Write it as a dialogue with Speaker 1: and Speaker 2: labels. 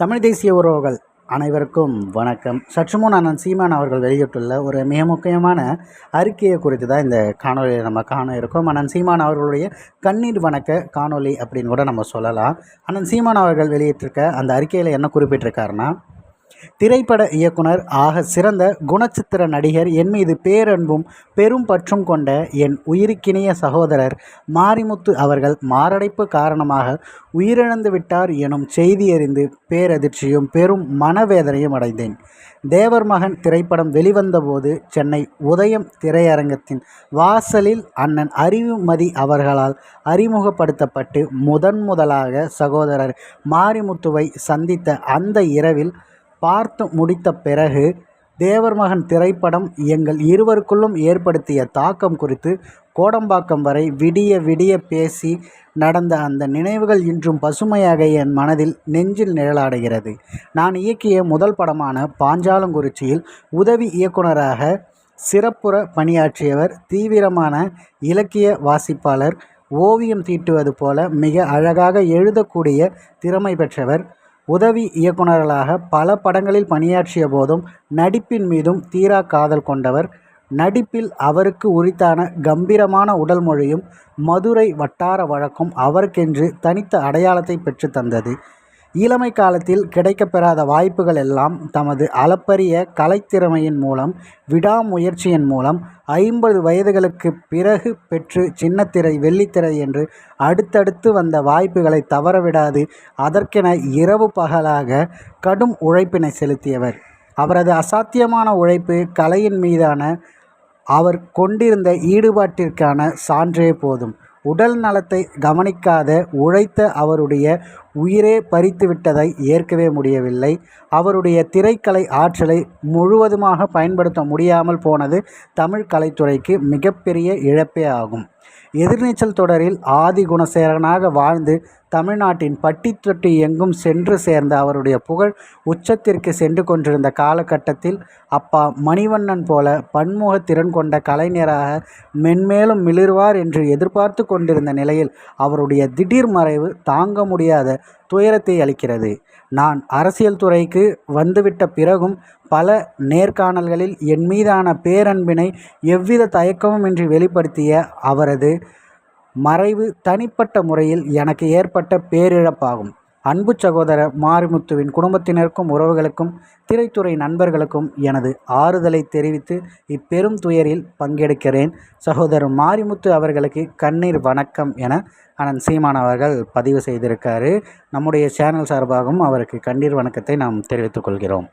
Speaker 1: தமிழ் தேசிய உறவுகள் அனைவருக்கும் வணக்கம். சற்று முன் அண்ணன் சீமான் அவர்கள் வெளியிட்டுள்ள ஒரு மிக முக்கியமான அறிக்கையை குறித்து தான் இந்த காணொலியை நம்ம காண இருக்கோம். அண்ணன் சீமான் அவர்களுடைய கண்ணீர் வணக்க காணொளி அப்படின்னு கூட நம்ம சொல்லலாம். அண்ணன் சீமான் அவர்கள் வெளியிட்டிருக்க அந்த அறிக்கையில் என்ன குறிப்பிட்டிருக்காருன்னா திரைப்பட இயக்குனர் ஆக சிறந்த குணச்சித்திர நடிகர் என் மீது பேரன்பும் பெரும் பற்றும் கொண்ட என் உயிருக்கினிய சகோதரர் மாரிமுத்து அவர்கள் மாரடைப்பு காரணமாக உயிரிழந்து விட்டார் எனும் செய்தி அறிந்து பேரதிர்ச்சியும் பெரும் மனவேதனையும் அடைந்தேன். தேவர் மகன் திரைப்படம் வெளிவந்தபோது சென்னை உதயம் திரையரங்கத்தின் வாசலில் அண்ணன் அறிவுமதி அவர்களால் அறிமுகப்படுத்தப்பட்டு முதன் முதலாக சகோதரர் மாரிமுத்துவை சந்தித்த அந்த இரவில் பார்த்து முடித்த பிறகு தேவர் மகன் திரைப்படம் எங்கள் இருவருக்குள்ளும் ஏற்படுத்திய தாக்கம் குறித்து கோடம்பாக்கம் வரை விடிய விடிய பேசி நடந்த அந்த நினைவுகள் இன்றும் பசுமையாக என் மனதில் நெஞ்சில் நிழலாடுகிறது. நான் இயக்கிய முதல் படமான பாஞ்சாலங்குறிச்சியில் உதவி இயக்குனராக சிறப்புற பணியாற்றியவர் தீவிரமான இலக்கிய வாசிப்பாளர் ஓவியம் தீட்டுவது போல மிக அழகாக எழுதக்கூடிய திறமை பெற்றவர் உதவி இயக்குநர்களாக பல படங்களில் பணியாற்றிய போதும் நடிப்பின் மீதும் தீரா காதல் கொண்டவர். நடிப்பில் அவருக்கு உரித்தான கம்பீரமான உடல் மொழியும் மதுரை வட்டார வழக்கும் அவருக்கென்று தனித்த அடையாளத்தை பெற்று தந்தது. இளமை காலத்தில் கிடைக்கப்பெறாத வாய்ப்புகள் எல்லாம் தமது அளப்பரிய கலைத்திறமையின் மூலம் விடாமுயற்சியின் மூலம் ஐம்பது வயதுகளுக்கு பிறகு பெற்று சின்னத்திரை வெள்ளித்திரை என்று அடுத்தடுத்து வந்த வாய்ப்புகளை தவறவிடாது அதற்கென இரவு பகலாக கடும் உழைப்பினை செலுத்தியவர். அவரது அசாத்தியமான உழைப்பு கலையின் மீதான அவர் கொண்டிருந்த ஈடுபாட்டிற்கான சான்றே போதும். உடல் நலத்தை கவனிக்காத உழைத்த அவருடைய உயிரே பறித்துவிட்டதை ஏற்கவே முடியவில்லை. அவருடைய திரைக்கலை ஆற்றலை முழுவதுமாக பயன்படுத்த முடியாமல் போனது தமிழ் கலைத்துறைக்கு மிகப்பெரிய இழப்பே ஆகும். எதிர்நீச்சல் தொடரில் ஆதி குணசேரனாக வாழ்ந்து தமிழ்நாட்டின் பட்டி தொட்டி எங்கும் சென்று சேர்ந்த அவருடைய புகழ் உச்சத்திற்கு சென்று கொண்டிருந்த காலகட்டத்தில் அப்பா மணிவண்ணன் போல பன்முக திறன் கொண்ட கலைஞராக மென்மேலும் மிளிர்வார் என்று எதிர்பார்த்து கொண்டிருந்த நிலையில் அவருடைய திடீர் மறைவு தாங்க முடியாத துயரத்தை அளிக்கிறது. நான் அரசியல் துறைக்கு வந்துவிட்ட பிறகும் பல நேர்காணல்களில் என் மீதான பேரன்பினை எவ்வித தயக்கமுமின்றி வெளிப்படுத்திய அவரது மறைவு தனிப்பட்ட முறையில் எனக்கு ஏற்பட்ட பேரிழப்பாகும். அன்பு சகோதரர் மாரிமுத்துவின் குடும்பத்தினருக்கும் உறவுகளுக்கும் திரைத்துறை நண்பர்களுக்கும் எனது ஆறுதலை தெரிவித்து இப்பெரும் துயரில் பங்கெடுக்கிறேன். சகோதரர் மாரிமுத்து அவர்களுக்கு கண்ணீர் வணக்கம் என அனந்த் சீமான் அவர்கள் பதிவு செய்திருக்காரு. நம்முடைய சேனல் சார்பாகவும் அவருக்கு கண்ணீர் வணக்கத்தை நாம் தெரிவித்துக் கொள்கிறோம்.